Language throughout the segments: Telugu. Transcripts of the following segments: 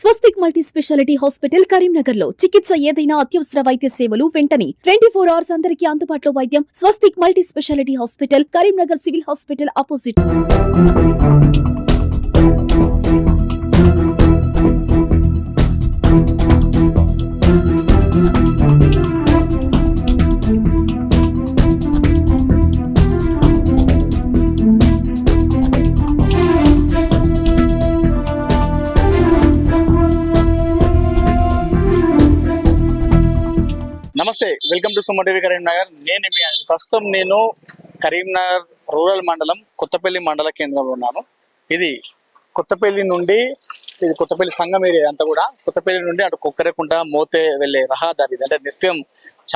స్వస్తిక్ మల్టీ స్పెషాలిటీ హాస్పిటల్ కరీంనగర్లో చికిత్స ఏదైనా అత్యవసర వైద్య సేవలు వెంటనే. ట్వంటీ ఫోర్ అవర్స్ అందరికీ అందుబాటులో వైద్యం. Swastik multi speciality hospital Karimnagar civil hospital opposite. Welcome to Suma TV Karimnagar. నేను ప్రస్తుతం నేను కరీంనగర్ రూరల్ మండలం కొత్తపల్లి మండల కేంద్రంలో ఉన్నాను. ఇది కొత్తపల్లి నుండి ఇది కొత్తపల్లి సంఘం ఏరియా అంతా కూడా. కొత్తపల్లి నుండి అటు కుక్కరేకుంట మోతే వెళ్ళే రహదారి ఇది. అంటే నిత్యం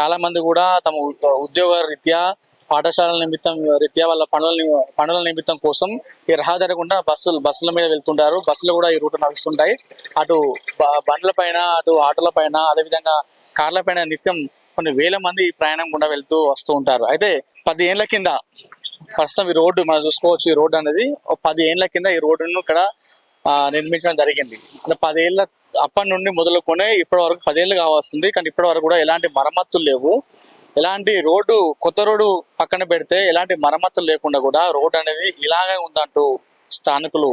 చాలా మంది కూడా తమ ఉ- ఉద్యోగ రీత్యా పాఠశాలల నిమిత్తం రీత్యా వాళ్ళ పనుల పనుల నిమిత్తం కోసం ఈ రహదారి గుండా బస్సులు బస్సుల మీద వెళ్తుంటారు. బస్సులు కూడా ఈ రూట్ నడుస్తుంటాయి. అటు బండ్ల పైన అటు ఆటోల పైన అదేవిధంగా కార్ల పైన నిత్యం కొన్ని వేల మంది ఈ ప్రయాణం గుండా వెళ్తూ వస్తూ ఉంటారు. అయితే పది ఏళ్ళ కింద ప్రస్తుతం ఈ రోడ్డు మనం చూసుకోవచ్చు ఈ రోడ్డు అనేది ఒక పది ఏళ్ళ కింద ఈ రోడ్డును ఇక్కడ నిర్మించడం జరిగింది. అంటే పదేళ్ళ అప్పటి నుండి మొదలుకొని ఇప్పటి వరకు పదేళ్ళు కావాల్సింది కానీ ఇప్పటి వరకు కూడా ఎలాంటి మరమ్మతులు లేవు. ఎలాంటి రోడ్డు కొత్త రోడ్డు పక్కన పెడితే ఎలాంటి మరమ్మతులు లేకుండా కూడా రోడ్డు అనేది ఇలాగే ఉందంటూ స్థానికులు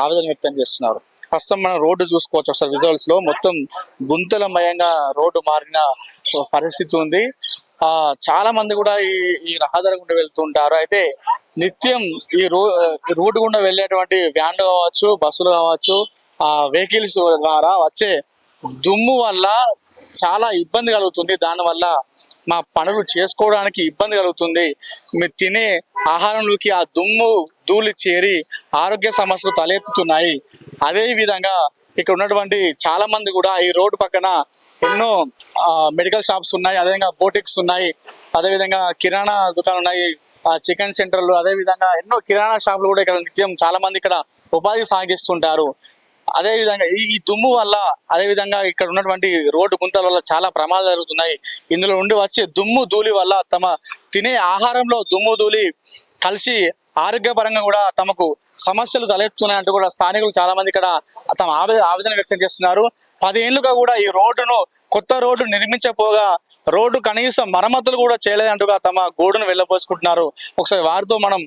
ఆవేదన వ్యక్తం చేస్తున్నారు. ప్రస్తుతం మనం రోడ్డు చూసుకోవచ్చు. ఒకసారి విజువల్స్లో మొత్తం గుంతలమయంగా రోడ్డు మారిన పరిస్థితి ఉంది. ఆ చాలా మంది కూడా ఈ ఈ రహదారి గుండా వెళ్తుంటారు. అయితే నిత్యం ఈ రో ఈ రోడ్డు గుండా వెళ్ళేటువంటి వ్యాన్లు కావచ్చు బస్సులు కావచ్చు ఆ వెహికల్స్ ద్వారా వచ్చే దుమ్ము వల్ల చాలా ఇబ్బంది కలుగుతుంది. దానివల్ల మా పనులు చేసుకోవడానికి ఇబ్బంది కలుగుతుంది. మీరు తినే ఆహారంలోకి ఆ దుమ్ము ధూళి చేరి ఆరోగ్య సమస్యలు తలెత్తుతున్నాయి. అదే విధంగా ఇక్కడ ఉన్నటువంటి చాలా మంది కూడా ఈ రోడ్డు పక్కన ఎన్నో మెడికల్ షాప్స్ ఉన్నాయి అదేవిధంగా బోటిక్స్ ఉన్నాయి అదేవిధంగా కిరాణా దుకాణాలు ఉన్నాయి చికెన్ సెంటర్లు అదే విధంగా ఎన్నో కిరాణా షాపులు కూడా ఇక్కడ నిత్యం చాలా మంది ఇక్కడ ఉపాధి సాగిస్తుంటారు. అదే విధంగా ఈ దుమ్ము వల్ల అదే విధంగా ఇక్కడ ఉన్నటువంటి రోడ్డు గుంతల వల్ల చాలా ప్రమాదాలు జరుగుతున్నాయి. ఇందులో ఉండి వచ్చే దుమ్ము ధూళి వల్ల తమ తినే ఆహారంలో దుమ్ము ధూళి కలిసి ఆరోగ్యపరంగా కూడా తమకు సమస్యలు తలెత్తున్నాయంటూ కూడా స్థానికులు చాలా మంది ఇక్కడ తమ ఆవేదన ఆవేదన వ్యక్తం చేస్తున్నారు. పదేళ్ళుగా కూడా ఈ రోడ్డును కొత్త రోడ్డు నిర్మించపోగా రోడ్డు కనీసం మరమ్మతులు కూడా చేయలేదంటుగా తమ గోడును వెళ్ళబోసుకుంటున్నారు. ఒకసారి వారితో మనం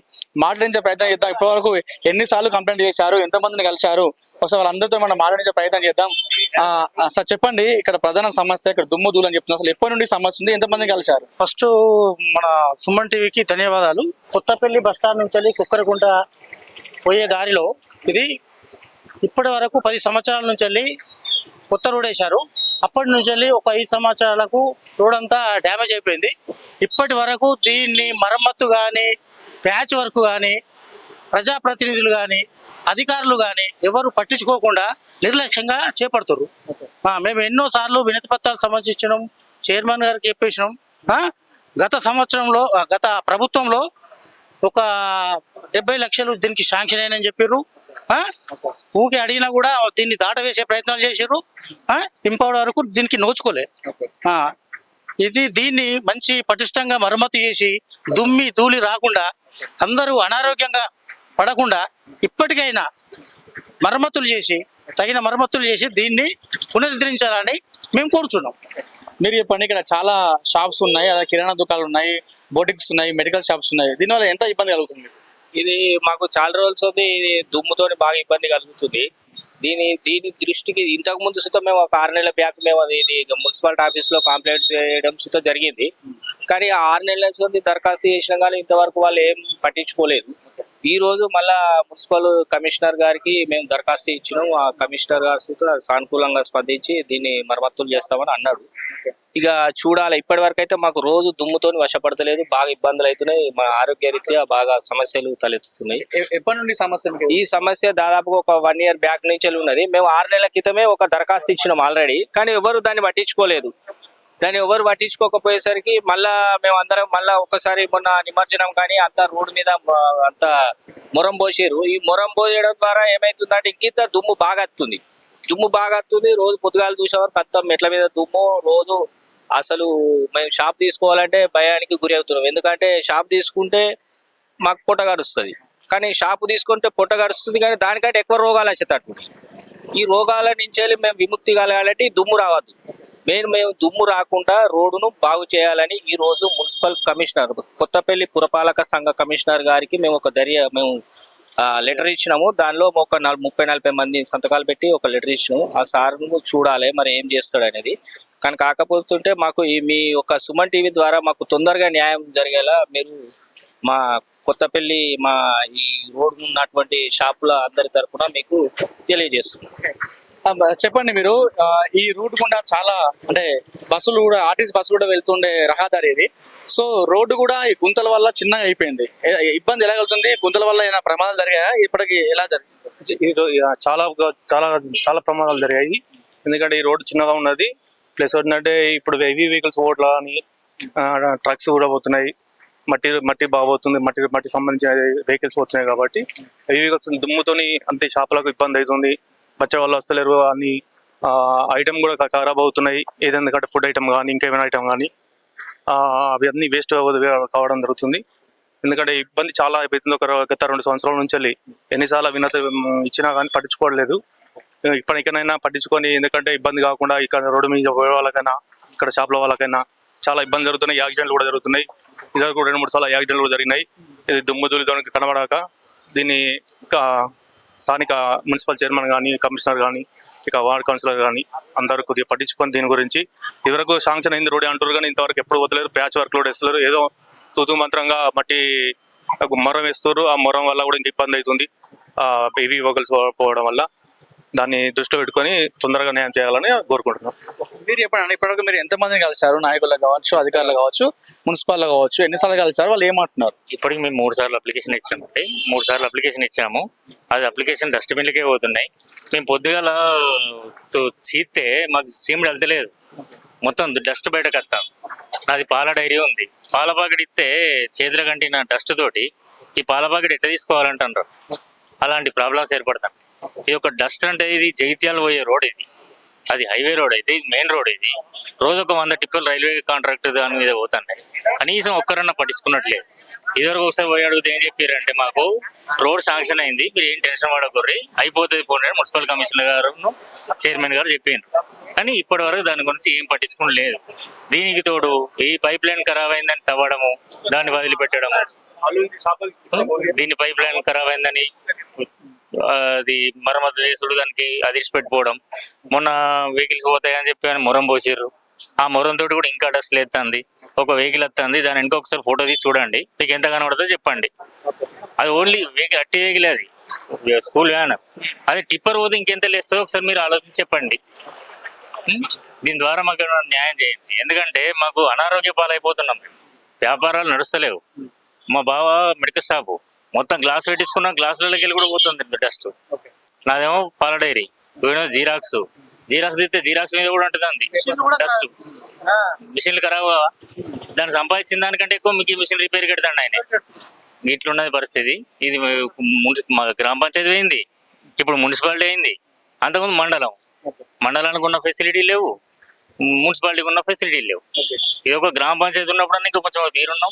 మాట్లాడించే ప్రయత్నం చేద్దాం. ఇప్పటివరకు ఎన్నిసార్లు కంప్లైంట్ చేశారు ఎంతమందిని కలిశారు? ఒకసారి వాళ్ళందరితో మనం మాట్లాడించే ప్రయత్నం చేద్దాం. సార్ చెప్పండి ఇక్కడ ప్రధాన సమస్య ఇక్కడ దుమ్ము దూలు అని చెప్తున్నారు. అసలు ఎప్పటి నుండి సమస్య ఉంది? ఎంతమందిని కలిశారు? ఫస్ట్ మన సుమన్ టీవీకి ధన్యవాదాలు. కొత్తపల్లి బస్ స్టాండ్ నుంచి వెళ్ళి కుక్కరకుంట పోయే దారిలో ఇది ఇప్పటి వరకు పది సంవత్సరాల నుంచి వెళ్ళి కొత్త రోడ్ వేశారు. అప్పటి నుంచి వెళ్ళి ఒక ఐదు సంవత్సరాలకు రోడ్ అంతా డ్యామేజ్ అయిపోయింది. ఇప్పటి వరకు దీన్ని మరమ్మత్తు కానీ ప్యాచ్ వర్క్ కానీ ప్రజాప్రతినిధులు కానీ అధికారులు కానీ ఎవరు పట్టించుకోకుండా నిర్లక్ష్యంగా చేపడుతున్నారు మేము ఎన్నో సార్లు వినతి పత్రాలు సమర్పించినాం చైర్మన్ గారికి చెప్పేసినాం. గత సంవత్సరంలో గత ప్రభుత్వంలో ఒక డెబ్బై లక్షలు దీనికి శాంక్షన్ అయినని చెప్పారు ఊకే అడిగినా కూడా దీన్ని దాటవేసే ప్రయత్నాలు చేశారు ఇంపవర్ వరకు దీనికి నోచుకోలే. ఇది దీన్ని మంచి పటిష్టంగా మరమ్మతు చేసి దుమ్మి ధూళి రాకుండా అందరూ అనారోగ్యంగా పడకుండా ఇప్పటికైనా మరమ్మతులు చేసి తగిన మరమ్మతులు చేసి దీన్ని పునరుద్ధరించాలని మేము కోరుచున్నాం. మీరు చెప్పండి ఇక్కడ చాలా షాప్స్ ఉన్నాయి అదే కిరాణా దుకాణాలు ఉన్నాయి. బోటిక్స్ ఉన్నాయి మెడికల్ షాప్స్ ఉన్నాయి. దీనివల్ల ఎంత ఇబ్బంది కలుగుతుంది? ఇది మాకు చాలా రోజులు ఉంది ఇది బాగా ఇబ్బంది కలుగుతుంది. దీని దీని దృష్టికి ఇంతకు ముందు సుతం మేము ఒక ఆరు నెలల బ్యాక్ మేము అది ఇది మున్సిపాలిటీ ఆఫీస్లో కంప్లైంట్ చేయడం సుతం జరిగింది. కానీ ఆరు నెలల నుంచి దరఖాస్తు చేసినా కానీ ఇంతవరకు వాళ్ళు ఏం పట్టించుకోలేదు. ఈ రోజు మళ్ళా మున్సిపల్ కమిషనర్ గారికి మేము దరఖాస్తు ఇచ్చినాం. ఆ కమిషనర్ గారు సుతం సానుకూలంగా స్పందించి దీన్ని మరమ్మతులు చేస్తామని అన్నాడు. ఇక చూడాలి. ఇప్పటి వరకు అయితే మాకు రోజు దుమ్ముతోని వశపడతలేదు. బాగా ఇబ్బందులు అవుతున్నాయి. మా ఆరోగ్య రీత్యా బాగా సమస్యలు తలెత్తుతున్నాయి. ఎప్పటి నుండి సమస్య? ఈ సమస్య దాదాపుగా ఒక వన్ ఇయర్ బ్యాక్ నుంచి ఉన్నది. మేము ఆరు నెలల క్రితమే ఒక దరఖాస్తు ఇచ్చినాం ఆల్రెడీ. కానీ ఎవరు దాన్ని పట్టించుకోలేదు. దాన్ని ఎవరు పట్టించుకోకపోయేసరికి మళ్ళా మేము అందరం మళ్ళా ఒకసారి మొన్న నిమజ్జనం కానీ అంతా రోడ్డు మీద అంత అంతా మొరం పోసారు ఈ మొరం పోయడం ద్వారా ఏమైతుందంటే ఇంకింత దుమ్ము బాగా వస్తుంది దుమ్ము బాగా వస్తుంది రోజు పొద్దుగాల చూసేవారు మొత్తం మెట్ల మీద దుమ్ము రోజు అసలు మేము షాప్ తీసుకోవాలంటే భయానికి గురి అవుతున్నాం. ఎందుకంటే షాప్ తీసుకుంటే మాకు పొట్ట గడుస్తుంది కానీ షాప్ తీసుకుంటే పొట్ట గడుస్తుంది కానీ దానికంటే ఎక్కువ రోగాలు వచ్చేటట్టు ఈ రోగాల నుంచి వెళ్ళి మేము విముక్తి కలగాలంటే ఈ దుమ్ము రావద్దు. మెయిన్ మేము దుమ్ము రాకుండా రోడ్డును బాగు చేయాలని ఈ రోజు మున్సిపల్ కమిషనర్ కొత్తపల్లి పురపాలక సంఘ కమిషనర్ గారికి మేము ఒక దర్యా మేము లెటర్ ఇచ్చినాము. దానిలో ఒక నల్ ముప్పై నలభై మంది సంతకాలు పెట్టి ఒక లెటర్ ఇచ్చినాము. ఆ సార్ను చూడాలి మరి ఏం చేస్తాడు అనేది. కానీ కాకపోతుంటే మాకు ఈ మీ ఒక సుమన్ టీవీ ద్వారా మాకు తొందరగా న్యాయం జరిగేలా మీరు మా కొత్తపల్లి మా ఈ రోడ్డు ఉన్నటువంటి షాపుల అందరి తరఫున మీకు తెలియజేస్తున్నాం. చెప్పండి మీరు. ఈ రూట్ గుండా చాలా అంటే బస్సులు కూడా ఆర్టీసీ బస్సులు కూడా వెళ్తుండే రహదారి ఇది. సో రోడ్డు కూడా ఈ గుంతల వల్ల చిన్నగా అయిపోయింది. ఇబ్బంది ఎలా కలుగుతుంది గుంతల వల్ల ఏమైనా ప్రమాదాలు జరిగాయా? ఇప్పటికి ఎలా జరిగింది? చాలా చాలా చాలా ప్రమాదాలు జరిగాయి. ఎందుకంటే ఈ రోడ్డు చిన్నగా ఉన్నది. ప్లస్ ఏంటంటే ఇప్పుడు హెవీ వెహికల్స్ ఓట్ల అని ట్రక్స్ కూడా పోతున్నాయి. మట్టి మట్టి బాగా పోతుంది. మట్టి మట్టి సంబంధించిన వెహికల్స్ పోతున్నాయి కాబట్టి. హెవీ వెహికల్స్ దుమ్ముతోని అంతే షాపులకు ఇబ్బంది అవుతుంది. వచ్చే వాళ్ళు వస్తలేరు అని ఐటమ్ కూడా ఖరాబ్ అవుతున్నాయి. ఏదైనా ఫుడ్ ఐటమ్ కానీ ఇంకేమైనా ఐటమ్ కానీ అవి అన్ని వేస్ట్ కావడం జరుగుతుంది. ఎందుకంటే ఇబ్బంది చాలా అయిపోతుంది. ఒక గత రెండు సంవత్సరాల నుంచి వెళ్ళి ఎన్నిసార్లు వినతి ఇచ్చినా కానీ పట్టించుకోవట్లేదు. ఇప్పటికైనా పట్టించుకొని ఎందుకంటే ఇబ్బంది కాకుండా ఇక్కడ రోడ్డు మీద పోయే వాళ్ళకైనా ఇక్కడ షాప్ల వాళ్ళకైనా చాలా ఇబ్బంది జరుగుతున్నాయి. యాక్సిడెంట్లు కూడా జరుగుతున్నాయి. ఇదివరకు రెండు మూడు సార్లు యాక్సిడెంట్లు కూడా జరిగినాయి. ఇది దుమ్ము ధూళితో కనబడాక దీన్ని స్థానిక మున్సిపల్ చైర్మన్ కానీ కమిషనర్ కానీ ఇక వార్డ్ కౌన్సిలర్ కానీ అందరూ కొద్దిగా పట్టించుకొని దీని గురించి. ఇదివరకు శాంక్షన్ అయింది రోడ్ అంటారు కానీ ఇంతవరకు ఎప్పుడు వదలేరు ప్యాచ్ వర్క్ లోడ్ వేస్తారు ఏదో తూతు మంత్రంగా మట్టి మొరం వేస్తారు ఆ మొరం వల్ల కూడా ఇంకా ఇబ్బంది అవుతుంది ఆ వగల్స్ పోవడం వల్ల దాన్ని దృష్టిలో పెట్టుకొని తొందరగా న్యాయం చేయాలని కోరుకుంటున్నాం. మీరు చెప్పండి ఇప్పటివరకు మీరు ఎంతమందిని కలిసారు నాయకులు కావచ్చు అధికారులు కావచ్చు మున్సిపాల్లో కావచ్చు ఎన్నిసార్లు కలిసారు వాళ్ళు ఏమంటున్నారు? ఇప్పటికి మేము మూడు సార్లు అప్లికేషన్ ఇచ్చామండి. మూడు సార్లు అప్లికేషన్ ఇచ్చాము. అది అప్లికేషన్ డస్ట్బిన్లకే పోతున్నాయి. మేము పొద్దుగాల చీస్తే మాకు సీమ్ వెళ్తలేదు. మొత్తం డస్ట్ బయటకు వస్తాం. నాది పాల డైరీ ఉంది. పాల పాకెట్ ఇస్తే చేతుల కంటిన డస్ట్ తోటి ఈ పాల పాకెట్ ఎట్లా తీసుకోవాలంటారు అలాంటి ప్రాబ్లమ్స్ ఏర్పడతాం. ఇది ఒక డస్ట్ అంటే ఇది జగిత్యాలు పోయే రోడ్ ఇది. అది హైవే రోడ్ అయితే ఇది మెయిన్ రోడ్ ఇది. రోజు ఒక వంద టిప్పులు రైల్వే కాంట్రాక్ట్ దాని మీద పోతున్నాయి. కనీసం ఒక్కరన్నా పట్టించుకున్నట్లేదు ఇదివరకు ఒకసారి పోయి అడిగితే ఏం చెప్పారంటే మాకు రోడ్ శాంక్షన్ అయింది మీరు ఏం టెన్షన్ పడకూర్రి అయిపోతుంది పోనీ అని మున్సిపల్ కమిషనర్ గారు చైర్మన్ గారు చెప్పారు కానీ ఇప్పటి వరకు దాని గురించి ఏం పట్టించుకుని లేదు దీనికి తోడు ఈ పైప్ లైన్ ఖరాబ్ అయిందని తవ్వడము దాన్ని వదిలిపెట్టడము దీని పైప్ లైన్ ఖరాబ్ అయిందని అది మరమ్మతు చేసుడు దానికి అదిరిచి పెట్టుకోవడం. మొన్న వెహికల్స్ పోతాయని చెప్పి అని మొరం పోసిర్రు. ఆ మొరం తోటి కూడా ఇంకా డస్ట్ లేస్తుంది ఒక వెహికల్ వస్తుంది దాని ఇంకొకసారి ఒకసారి ఫోటో తీసి చూడండి. మీకు ఎంత కనబడుతుందో చెప్పండి. అది ఓన్లీ వెహికల్ అట్టి వెహికల్ అది. School van. అది టిప్పర్ పోతే ఇంకెంత లేస్తుందో ఒకసారి మీరు ఆలోచించి చెప్పండి. దీని ద్వారా మాకు న్యాయం చేయండి. ఎందుకంటే మాకు అనారోగ్య పాలైపోతున్నాం. వ్యాపారాలు నడుస్తలేవు. మా బావ మెడికల్ షాపు. మొత్తం గ్లాస్ పెట్టించుకున్న గ్లాసులకి వెళ్ళి కూడా పోతుంది డస్ట్ నాదేమో పాల డైరీ జీరాక్స్. జీరాక్స్ తీస్తే జీరాక్స్ మీద కూడా ఉంటుంది డస్ట్ మిషన్లు ఖరాబ్. దాన్ని సంపాదించిన దానికంటే ఎక్కువ మీకు మిషన్ రిపేర్ కడతాండి ఆయన. ఇట్లున్నది పరిస్థితి. ఇది మున్సి- మా గ్రామ పంచాయతీ అయింది ఇప్పుడు మున్సిపాలిటీ అయింది. అంతకుముందు మండలం. మండలానికి ఉన్న ఫెసిలిటీ లేవు. మున్సిపాలిటీకి ఉన్న ఫెసిలిటీ లేవు. ఇది ఒక గ్రామ పంచాయతీ ఉన్నప్పుడు ఇంకా కొంచెం తీరున్నాం.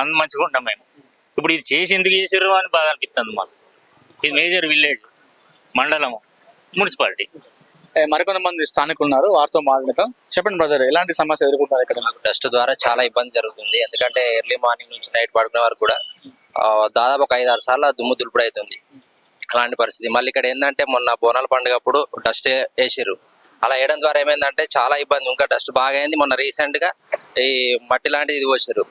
అంత మంచిగా ఉంటాం మేము. ఇప్పుడు ఇది చేసి ఎందుకు చేసారు అని బాధ అనిపిస్తుంది మాకు. ఇది మేజర్ విలేజ్ మండలము మున్సిపాలిటీ. మరికొంతమంది స్థానికులు ఉన్నారు వారితో మాట్లాడతాం చెప్పండి బ్రదర్ ఎలాంటి సమస్య ఎదుర్కొంటారు ఇక్కడ? డస్ట్ ద్వారా చాలా ఇబ్బంది జరుగుతుంది. ఎందుకంటే ఎర్లీ మార్నింగ్ నుంచి నైట్ పడుకునే వరకు కూడా ఆ, దాదాపు ఒక ఐదు ఆరు సార్లు ఆ దుమ్ము దులుపుడు అవుతుంది. అలాంటి పరిస్థితి. మళ్ళీ ఇక్కడ ఏంటంటే మొన్న బోనాల పండుగ అప్పుడు డస్ట్ వేసిర్రు. అలా వేయడం ద్వారా ఏమైందంటే చాలా ఇబ్బంది. ఇంకా డస్ట్ బాగా అయింది. మొన్న రీసెంట్గా ఈ మట్టి లాంటిది ఇది పోసారు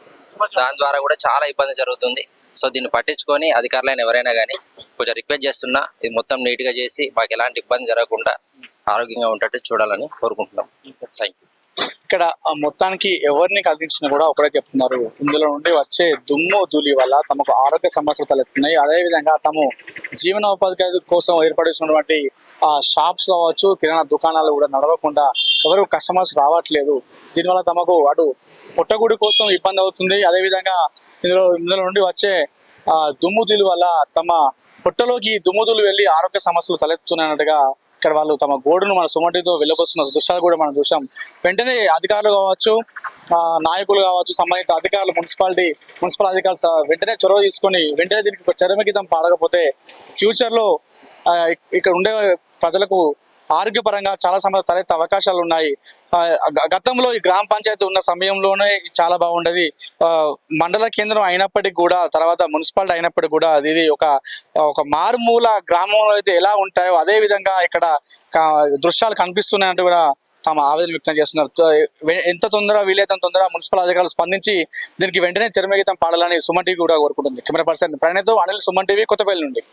దాని ద్వారా కూడా చాలా ఇబ్బంది జరుగుతుంది. సో దీన్ని పట్టించుకొని అధికారులైన ఎవరైనా కానీ కొంచెం రిక్వెస్ట్ చేస్తున్నా ఇది మొత్తం నీట్గా చేసి మాకు ఎలాంటి ఇబ్బంది జరగకుండా ఆరోగ్యంగా ఉండేట్టు చూడాలని కోరుకుంటున్నాం. థ్యాంక్ యూ ఇక్కడ ఆ మొత్తానికి ఎవరిని కలిగించినా కూడా ఒకటే చెప్తున్నారు. ఇందులో నుండి వచ్చే దుమ్ము ధూళి వల్ల తమకు ఆరోగ్య సమస్యలు తలెత్తున్నాయి. అదేవిధంగా తాము జీవనోపాధి కోసం ఏర్పడుతున్నటువంటి షాప్స్ కావచ్చు కిరాణా దుకాణాలు కూడా నడవకుండా ఎవరు కస్టమర్స్ రావట్లేదు. దీనివల్ల తమకు అటు పుట్టగుడి కోసం ఇబ్బంది అవుతుంది. అదేవిధంగా ఇందులో ఇందులో నుండి వచ్చే దుమ్ముదులు వల్ల తమ పుట్టలోకి దుమ్ముదులు వెళ్ళి వెళ్ళి ఆరోగ్య సమస్యలు తలెత్తున్నట్టుగా ఇక్కడ వాళ్ళు తమ గోడును మన సుమటితో వెళ్ళకొస్తున్న దృశ్యాలు కూడా మనం చూసాం వెంటనే అధికారులు కావచ్చు ఆ, నాయకులు కావచ్చు సంబంధిత అధికారులు మున్సిపాలిటీ మున్సిపల్ అధికారులు వెంటనే చొరవ తీసుకొని వెంటనే దీనికి ఒక పాడకపోతే ఫ్యూచర్లో ఇక్కడ ఉండే ప్రజలకు ఆరోగ్యపరంగా చాలా సమస్యలు తలెత్తే అవకాశాలు ఉన్నాయి. గతంలో ఈ గ్రామ పంచాయతీ ఉన్న సమయంలోనే చాలా బాగుండేది. ఆ, మండల కేంద్రం అయినప్పటికీ కూడా తర్వాత మున్సిపాలిటీ అయినప్పటికీ కూడా ఇది ఒక ఒక మారుమూల గ్రామంలో అయితే ఎలా ఉంటాయో అదే విధంగా ఇక్కడ దృశ్యాలు కనిపిస్తున్నాయంటూ కూడా తమ ఆవేదన వ్యక్తం చేస్తున్నారు. ఎంత తొందరగా వీలైతే తొందరగా మున్సిపల్ అధికారులు స్పందించి దీనికి వెంటనే తెరమిగితం పాడాలని సుమన్ టీవీ కూడా కోరుకుంటుంది. కెమెరా పర్సన్ ప్రణయతో అనిల్ సుమన్ టీవీ కొత్తపల్లి నుండి.